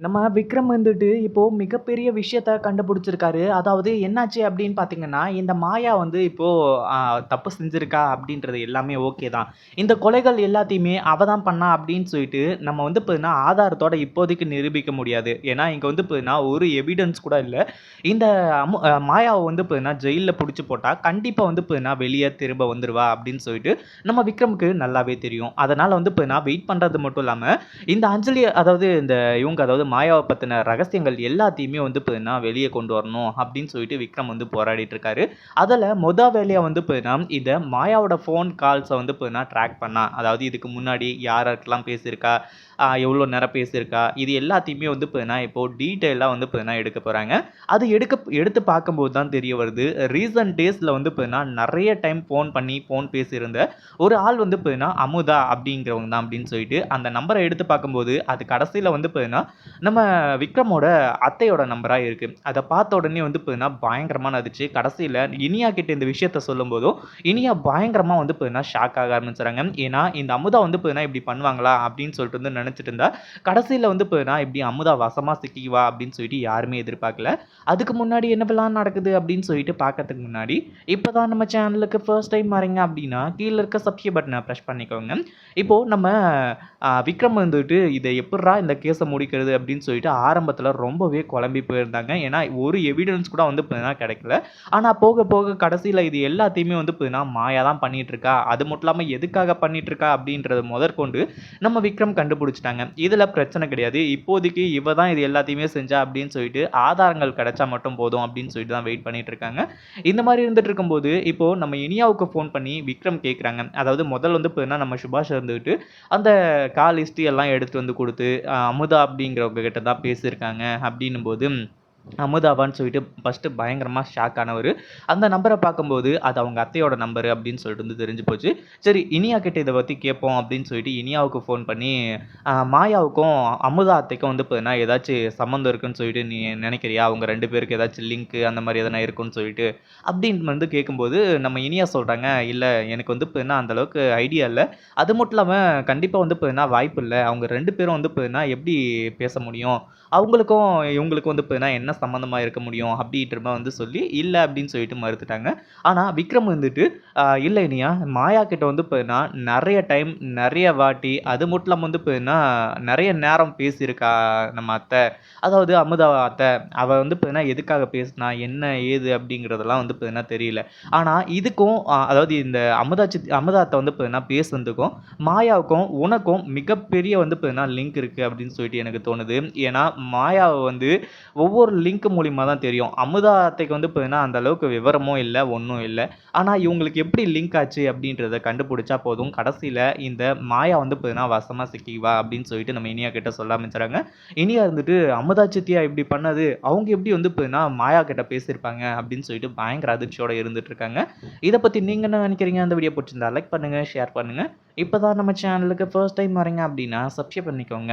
நம்ம விக்ரம் வந்துட்டு இப்போது மிகப்பெரிய விஷயத்த கண்டுபிடிச்சிருக்காரு. அதாவது என்னாச்சு அப்படின்னு பார்த்தீங்கன்னா, இந்த மாயா வந்து இப்போது தப்பு செஞ்சுருக்கா அப்படின்றது எல்லாமே ஓகே தான். இந்த கொலைகள் எல்லாத்தையுமே அவ தான் பண்ணா அப்படின்னு சொல்லிட்டு நம்ம வந்து பார்த்தீங்கன்னா, ஆதாரத்தோட இப்போதைக்கு நிரூபிக்க முடியாது. ஏன்னா, இங்கே வந்து பார்த்தீங்கன்னா, ஒரு எவிடன்ஸ் கூட இல்லை இந்த அமு வந்து பார்த்தீங்கன்னா, ஜெயிலில் பிடிச்சி போட்டால் கண்டிப்பாக வந்து பார்த்தீங்கன்னா, வெளியே திரும்ப வந்துடுவா அப்படின்னு சொல்லிட்டு நம்ம விக்ரமுக்கு நல்லாவே தெரியும். அதனால் வந்து இப்போனா வெயிட் பண்ணுறது மட்டும் இல்லாமல் இந்த அஞ்சலி அதாவது இந்த இவங்க அதாவது மாயாவை பற்றின ரகசியங்கள் எல்லாத்தையுமே வந்து பார்த்தீங்கன்னா, வெளியே கொண்டு வரணும் அப்படின்னு சொல்லிட்டு விக்ரம் வந்து போராடிட்டு இருக்காரு. அதில் மொத வேலையாக வந்து பார்த்தீங்கன்னா, இதை மாயாவோட ஃபோன் கால்ஸை வந்து பார்த்தீங்கன்னா, ட்ராக் பண்ணா. அதாவது இதுக்கு முன்னாடி யார் யாருக்கெல்லாம் பேசியிருக்கா, எவ்வளோ நேரம் பேசியிருக்கா, இது எல்லாத்தையுமே வந்து பார்த்தீங்கன்னா, இப்போ டீட்டெயிலாக வந்து பார்த்தீங்கன்னா, எடுக்க போகிறாங்க அது எடுக்க எடுத்து பார்க்கும்போது தான் தெரிய வருது. ரீசன்ட் டேஸில் வந்து பார்த்தீங்கன்னா, நிறைய டைம் ஃபோன் பண்ணி ஃபோன் பேசியிருந்த ஒரு ஆள் வந்து பார்த்தீங்கன்னா, அமுதா அப்படிங்கிறவங்க தான் அப்படின்னு சொல்லிட்டு அந்த நம்பரை எடுத்து பார்க்கும்போது, அது கடைசியில் வந்து பார்த்தீங்கன்னா, நம்ம விக்ரமோட அத்தையோட நம்பராக இருக்கு. அதை பார்த்த உடனே வந்து பார்த்தீங்கன்னா, பயங்கரமாக அதிர்ச்சி. கடைசியில் இனியா கிட்ட இந்த விஷயத்த சொல்லும்போதும், இனியா பயங்கரமாக வந்து பார்த்தீங்கன்னா, ஷாக் ஆக ஆரம்பிச்சுறாங்க. ஏன்னா, இந்த அமுதா வந்து பார்த்தீங்கன்னா, இப்படி பண்ணுவாங்களா அப்படின்னு சொல்லிட்டு வந்து நினச்சிட்டு இருந்தா, கடைசியில் வந்து பார்த்தீங்கன்னா, இப்படி அமுதா வசமாக சிக்கிவா அப்படின்னு சொல்லிட்டு யாருமே எதிர்பார்க்கல. அதுக்கு முன்னாடி என்னவெல்லாம் நடக்குது அப்படின்னு சொல்லிட்டு பார்க்கறதுக்கு முன்னாடி, இப்போ தான் நம்ம சேனலுக்கு ஃபர்ஸ்ட் டைம் வரீங்க அப்படின்னா, கீழே இருக்க சப்ஸ்கிரைப் பட்டனை ப்ரெஷ் பண்ணிக்கோங்க. இப்போது நம்ம விக்ரம் வந்துட்டு இதை எப்படா இந்த கேஸை முடிக்கிறது அப்படின்னு சொல்லிட்டு ஆரம்பத்தில் ரொம்பவே குழம்பி போயிருந்தாங்க. ஏன்னா, ஒரு எவிடன்ஸ் கூட வந்து பார்த்தீங்கன்னா, கிடைக்கல. ஆனால் போக போக கடைசியில் இது எல்லாத்தையுமே வந்து பார்த்தீங்கன்னா, மாயா தான் பண்ணிகிட்டு இருக்கா. அது மட்டும் இல்லாமல் எதுக்காக பண்ணிகிட்டு இருக்கா அப்படின்றத முதற்கொண்டு நம்ம விக்ரம் கண்டுபிடிச்சிட்டாங்க இதில் பிரச்சனை கிடையாது. இப்போதைக்கு இவ தான் இது எல்லாத்தையுமே செஞ்சா அப்படின்னு சொல்லிட்டு ஆதாரங்கள் கிடைச்சா மட்டும் போதும் அப்படின்னு சொல்லிட்டு தான் வெயிட் பண்ணிட்டு இருக்காங்க. இந்த மாதிரி இருந்துட்டு இருக்கும்போது, இப்போ நம்ம இனியாவுக்கு ஃபோன் பண்ணி விக்ரம் கேட்குறாங்க. அதாவது முதல்ல வந்து பார்த்தீங்கன்னா, நம்ம சுபாஷ் இருந்துக்கிட்டு அந்த கால் ஹிஸ்ட்ரி எல்லாம் எடுத்துகிட்டு வந்து கொடுத்து அமுதா அப்படிங்கிற அப்படிங்கிறவங்க கிட்ட தான் பேசியிருக்காங்க. அப்படின்னும்போது, அமுதாவான்னு சொல்லிட்டு ஃபஸ்ட்டு பயங்கரமாக ஷாக் ஆனவர் அந்த நம்பரை பார்க்கும்போது, அது அவங்க அத்தையோட நம்பரு அப்படின்னு சொல்லிட்டு வந்து தெரிஞ்சு போச்சு. சரி இனியா கிட்ட இதை பற்றி கேட்போம் அப்படின்னு சொல்லிட்டு இனியாவுக்கு ஃபோன் பண்ணி, மாயாவுக்கும் அமுதா அத்தைக்கும் வந்து பார்த்தீங்கன்னா, ஏதாச்சும் சம்மந்தம் இருக்குன்னு சொல்லிட்டு நீ நினைக்கிறியா? அவங்க ரெண்டு பேருக்கு ஏதாச்சும் லிங்க் அந்த மாதிரி எதனா இருக்குன்னு சொல்லிட்டு அப்படின்னு வந்து கேட்கும்போது, நம்ம இனியா சொல்கிறாங்க இல்லை எனக்கு வந்து பார்த்தீங்கன்னா, அந்த அளவுக்கு ஐடியா இல்லை அது மட்டும் இல்லாமல் கண்டிப்பாக வந்து பார்த்தீங்கன்னா, வாய்ப்பு இல்லை அவங்க ரெண்டு பேரும் வந்து பார்த்தீங்கன்னா, எப்படி பேச முடியும்? அவங்களுக்கும் இவங்களுக்கும் வந்து பார்த்தீங்கன்னா, என்ன சம்மந்தமாக இருக்க முடியும்? அப்படின்ற வந்து சொல்லி, இல்லை அப்படின்னு சொல்லிட்டு மறுத்துட்டாங்க. ஆனால் விக்ரம் வந்துட்டு, இல்லை இனியா, மாயா கிட்ட வந்து பார்த்தீங்கன்னா, நிறைய டைம், நிறைய வாட்டி, அது மட்டும் இல்லாமல் வந்து பார்த்தீங்கன்னா, நிறைய நேரம் பேசியிருக்கா நம்ம அத்தை. அதாவது அமுதா அத்தை. அவள் வந்து பார்த்தீங்கன்னா, எதுக்காக பேசினா? என்ன? ஏது? அப்படிங்கிறதெல்லாம் வந்து பார்த்தீங்கன்னா தெரியல. ஆனால் இதுக்கும் அதாவது இந்த அமுதா சித் அமுதா அத்தை வந்து பார்த்தீங்கன்னா, பேசுனதுக்கும், மாயாவுக்கும் உனக்கும் மிகப்பெரிய வந்து போயின்னா லிங்க் இருக்குது அப்படின்னு சொல்லிட்டு எனக்கு தோணுது. ஏன்னா, மாயாவை வந்து ஒவ்வொரு லிங்க் மூலிமா தான் தெரியும். அமுதா அத்தைக்கு வந்து பார்த்தீங்கன்னா, அந்த அளவுக்கு விவரமும் இல்லை ஒன்றும் இல்லை ஆனால் இவங்களுக்கு எப்படி லிங்க் ஆச்சு அப்படின்றத கண்டுபிடிச்சா போதும். கடைசியில் இந்த மாயா வந்து பார்த்தீங்கன்னா, வசமாக சிக்கிவா அப்படின்னு சொல்லிட்டு நம்ம இனியா கிட்ட சொல்ல ஆரம்பிச்சுறாங்க. இனியா இருந்துட்டு, அமுதா சித்தியா இப்படி பண்ணது? அவங்க எப்படி வந்து பார்த்தீங்கன்னா, மாயா கிட்ட பேசியிருப்பாங்க அப்படின்னு சொல்லிட்டு பயங்கர அதிர்ச்சியோட இருந்துட்டு இருக்காங்க. இதை பற்றி நீங்கள் என்ன நினைக்கிறீங்க? அந்த வீடியோ பிடிச்சிருந்தா லைக் பண்ணுங்கள் ஷேர் பண்ணுங்கள் இப்போ தான் நம்ம சேனலுக்கு ஃபர்ஸ்ட் டைம் வரீங்க அப்படின்னா சப்ஸ்கிரைப் பண்ணிக்கோங்க.